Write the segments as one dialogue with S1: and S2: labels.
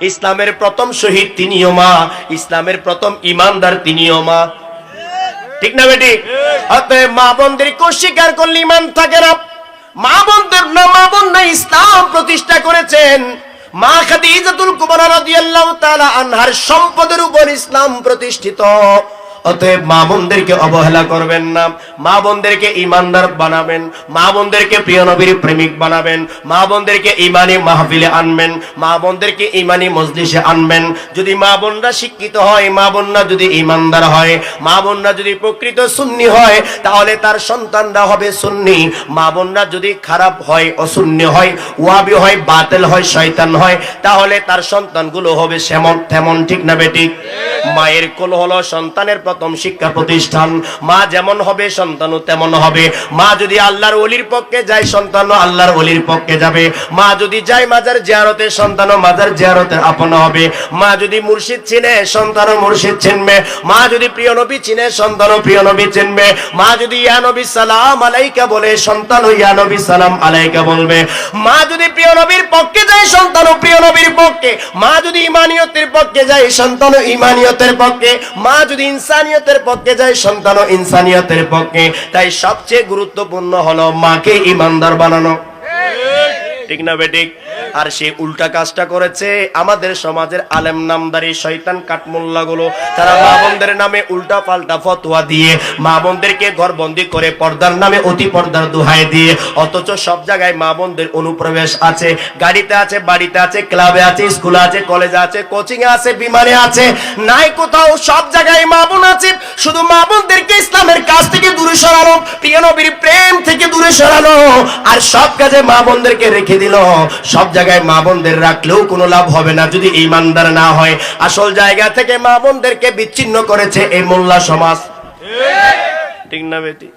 S1: ইসলামের প্রথম শহীদ তিনিও মা, ইসলামের প্রথম ইমানদার তিনিও মা। ঠিক না বেটি? অতএব মা বোনদেরকে স্বীকার করলে ইমান থাকে না। মা বোনদের না, মা বন্ধ ইসলাম প্রতিষ্ঠা করেছেন। মা খাদিজাতুল কুবরা রাদিয়াল্লাহু তাআলা আনহার সম্পদের উপর ইসলাম প্রতিষ্ঠিত। অতএব মা বোনদেরকে অবহেলা করবেন না। মা বোনদেরকে ইমানদার বানাবেন। মা বোনদেরকে প্রিয় নবীর প্রেমিক বানাবেন। মা বোনদেরকে ইমানি মাহফিলে আনবেন। মা বোনদেরকে ইমানি মজলিসে আনবেন। যদি মা বোনরা শিক্ষিত হয়, মা বোনরা যদি ইমানদার হয়, মা বোনরা যদি প্রকৃত সুন্নি হয়, তাহলে তার সন্তানরা হবে সুন্নি। মা বোনরা যদি খারাপ হয়, অসুন্নি হয়, ওয়াবি হয়, বাতিল হয়, শয়তান হয়, তাহলে তার সন্তানগুলো হবে সেমন, তেমন। ঠিক না বেঠিক মায়ের কোল হলো সন্তানের প্রথম শিক্ষা প্রতিষ্ঠান। মা যেমন হবে, সন্তানও তেমন হবে। মা যদি আল্লাহর ওলির পক্ষে যায়, সন্তানও আল্লাহর ওলির পক্ষে যাবে। মা যদি যায় মাজার জিয়ারতে, সন্তানও মাজার জিয়ারতে আপন হবে। মা যদি মুর্শিদ চিনে, সন্তানও মুর্শিদ চিনবে। মা যদি প্রিয় নবী চিনে, সন্তানও প্রিয় নবী চিনবে। মা যদি ইয়া নবী সালাম আলাইকা বলে, সন্তানও ইয়া নবী সালাম আলাইকা বলবে। মা যদি প্রিয় নবীর পক্ষে যায়, সন্তানও প্রিয় নবীর পক্ষে, মা যদি ইমানিয়তের পক্ষে যায় সন্তান ইমানিয়তের পক্ষে, মা যদি ইনসানিয়তের পক্ষে যায় সন্তান ইনসানিয়তের পক্ষে। তাই সবচেয়ে গুরুত্বপূর্ণ হলো মাকে ইমানদার বানানো। ঠিক না বেটিক আর সে উল্টা কাজটা করেছে। আমাদের সমাজের আলেম নামদারি শয়তান কাঠমোল্লা গুলো তারা মা বোনদের নামে উল্টা পাল্টা ফতোয়া দিয়ে, মা বোনদেরকে ঘরবন্দি করে পর্দার নামে অতি পর্দার দোহাই দিয়ে, অথচ সব জায়গায় মা বোনদের অনুপ্রবেশ আছে। গাড়িতে আছে, বাড়িতে আছে, ক্লাবে আছে, স্কুলে আছে, কলেজে আছে কোচিং এ আছে, বিমানে আছে, নাই কোথাও সব জায়গায় মা বোন আছে। শুধু মা বোনদেরকে ইসলামের কাছ থেকে দূরে সরানো প্রিয় নবীর প্রেম থেকে দূরে সরানো আর সব কাজে মা বোনদেরকে রেখে দিল। সব জায়গায় মা বোনদের রাখলেও কোনো লাভ হবে না যদি ইমানদার না হয়। আসল জায়গা থেকে মা বোনদেরকে বিচ্ছিন্ন করেছে এই মোল্লা সমাজ। ঠিক না বেটি?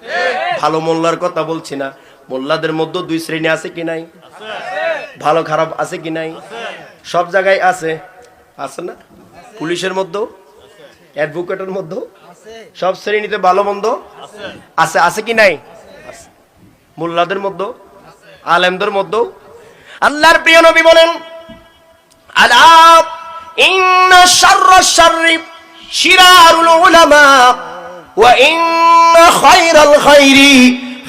S1: ভালো মোল্লার কথা বলছি না। মোল্লাদের মধ্যে দুই শ্রেণি আছে কি নাই? ভালো খারাপ আছে কি নাই? সব জায়গায় আছে। আছে না? পুলিশের মধ্যেও? অ্যাডভোকেটের মধ্যেও? সব শ্রেণীতে ভালো মন্দ? আছে। আছে কি নাই? মোল্লাদের মধ্যেও? আলেমদের মধ্যেও? আল্লাহর প্রিয় নবী বলেন আলা ইন্না শাররা শাররি শিরারুল উলামা, ওয়া ইন্না খায়রাল খায়রি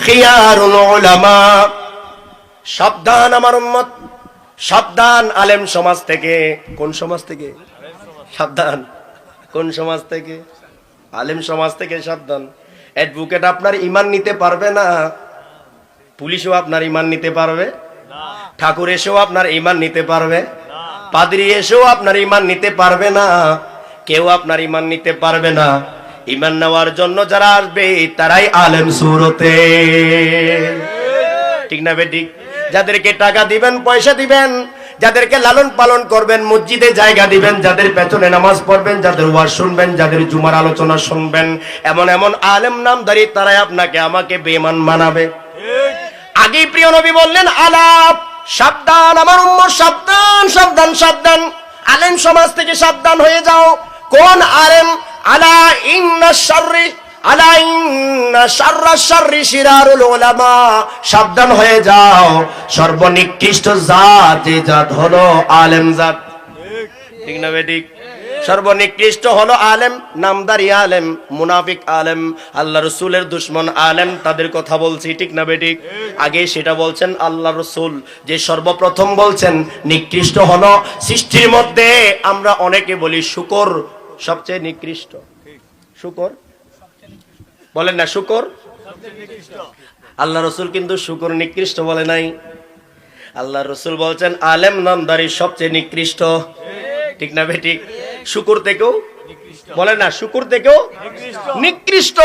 S1: খিয়ারুল উলামা। সাবধান আমার উম্মত, সাবধান আলেম সমাজ থেকে। কোন সমাজ থেকে? সাবধান। কোন সমাজ থেকে? আলেম সমাজ থেকে সাবধান। অ্যাডভোকেট আপনার ইমান নিতে পারবে না, পুলিশও আপনার ইমান নিতে পারবে। ঠাকুর এসেও আপনার ইমান নিতে পারবে। পাদ্রি এসেও আপনার ইমান নিতে পারবে না। কেউ আপনার ইমান নিতে পারবে না। ইমান নেওয়ার জন্য যারা আসবে, তারাই আলেম সুরতে। ঠিক না বেঠিক যাদেরকে টাকা দিবেন, পয়সা দিবেন, যাদেরকে লালন পালন করবেন, মসজিদে জায়গা দিবেন, যাদের পেছনে নামাজ পড়বেন, যাদের ওয়াজ শুনবেন, যাদের জুমার আলোচনা শুনবেন, এমন এমন আলেম নামদারি তারাই আপনাকে আমাকে বেমান মানাবে। আগেই প্রিয় নবী বললেন, আলাপ সাবধান, আমার উম্মর সাবধান সাবধান সাবধান। আলেম সমাজ থেকে সাবধান হয়ে যাও। কোন আলেম, আলা ইন্না শাররি, আলা ইন্না শাররা শাররি শিরারুল উলামা। সাবধান হয়ে যাও। সর্বনিকৃষ্ট জাত জাত হলো আলেম জাত। ঠিক না বেঠিক সর্বনিকৃষ্ট হলো আলেম, নামদারি আলেম, মুনাফিক আলেম, আল্লাহ রসুলের দুশ্মন আলেম, তাদের কথা বলছি, ঠিক না বেঠিক আগে সেটা বলছেন আল্লাহ রসুল, যে সর্বপ্রথম বলছেন, নিকৃষ্ট হলো সৃষ্টির মধ্যে, আমরা অনেকে বলি শুকর, সবচেয়ে নিকৃষ্ট। শুকর? বলেন না, শুকর? আল্লাহ রসুল কিন্তু শুকর নিকৃষ্ট বলে নাই। আল্লাহ রসুল বলছেন, আলেম, নামদারি সবচেয়ে নিকৃষ্ট। ঠিক না বেঠিক শুকুর থেকেও বলে না শুকুর থেকেও নিকৃষ্ট।